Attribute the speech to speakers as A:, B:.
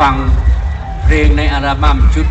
A: ฟังเพลงในอัลบั้มชุด